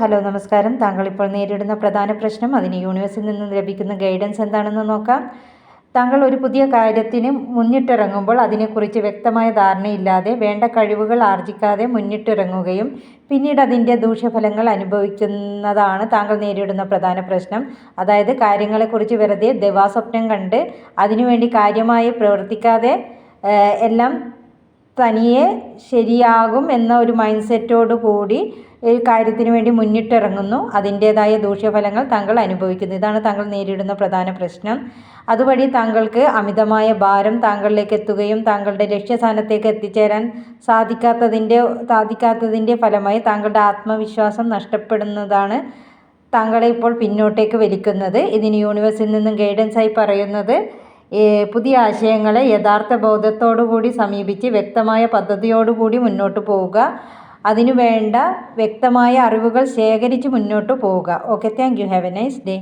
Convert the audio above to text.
Hello നമസ്കാരം. താങ്കൾ ഇപ്പോൾ നേരിടുന്ന പ്രധാന പ്രശ്നം അതിന് യൂണിവേഴ്സിൽ നിന്ന് ലഭിക്കുന്ന ഗൈഡൻസ് എന്താണെന്ന് നോക്കാം. താങ്കൾ ഒരു പുതിയ കാര്യത്തിന് മുന്നിട്ടിറങ്ങുമ്പോൾ അതിനെക്കുറിച്ച് വ്യക്തമായ ധാരണയില്ലാതെ വേണ്ട കഴിവുകൾ ആർജിക്കാതെ മുന്നിട്ടിറങ്ങുകയും പിന്നീട് അതിന്റെ ദൂഷ്യഫലങ്ങൾ അനുഭവിക്കുന്നതാണ് താങ്കൾ നേരിടുന്ന പ്രധാന പ്രശ്നം. അതായത് കാര്യങ്ങളെക്കുറിച്ച് വെറുതെ ദേവാസ്വപ്നം കണ്ട് അതിനുവേണ്ടി കാര്യമായി പ്രവർത്തിക്കാതെ എല്ലാം തനിയെ ശരിയാകും എന്ന ഒരു മൈൻഡ് സെറ്റോടു കൂടി കാര്യത്തിന് വേണ്ടി മുന്നിട്ടിറങ്ങുന്നു. അതിന്റേതായ ദൂഷ്യഫലങ്ങൾ താങ്കൾ അനുഭവിക്കുന്നു. ഇതാണ് താങ്കൾ നേരിടുന്ന പ്രധാന പ്രശ്നം. അതുവഴി താങ്കൾക്ക് അമിതമായ ഭാരം താങ്കളിലേക്ക് എത്തുകയും താങ്കളുടെ ലക്ഷ്യസ്ഥാനത്തേക്ക് എത്തിച്ചേരാൻ സാധിക്കാത്തതിന്റെ സാധിക്കാത്തതിന്റെ ഫലമായി താങ്കളുടെ ആത്മവിശ്വാസം നഷ്ടപ്പെടുന്നതാണ് താങ്കളെ ഇപ്പോൾ പിന്നോട്ടേക്ക് വലിക്കുന്നത്. ഇതിന് യൂണിവേഴ്സിൽ നിന്നും ഗൈഡൻസായി പറയുന്നത് പുതിയ ആശയങ്ങളെ യഥാർത്ഥ ബോധത്തോടുകൂടി സമീപിച്ച് വ്യക്തമായ പദ്ധതിയോടുകൂടി മുന്നോട്ട് പോവുക. അതിനു വേണ്ട വ്യക്തമായ അറിവുകൾ ശേഖരിച്ച് മുന്നോട്ട് പോവുക. Okay thank you have a nice day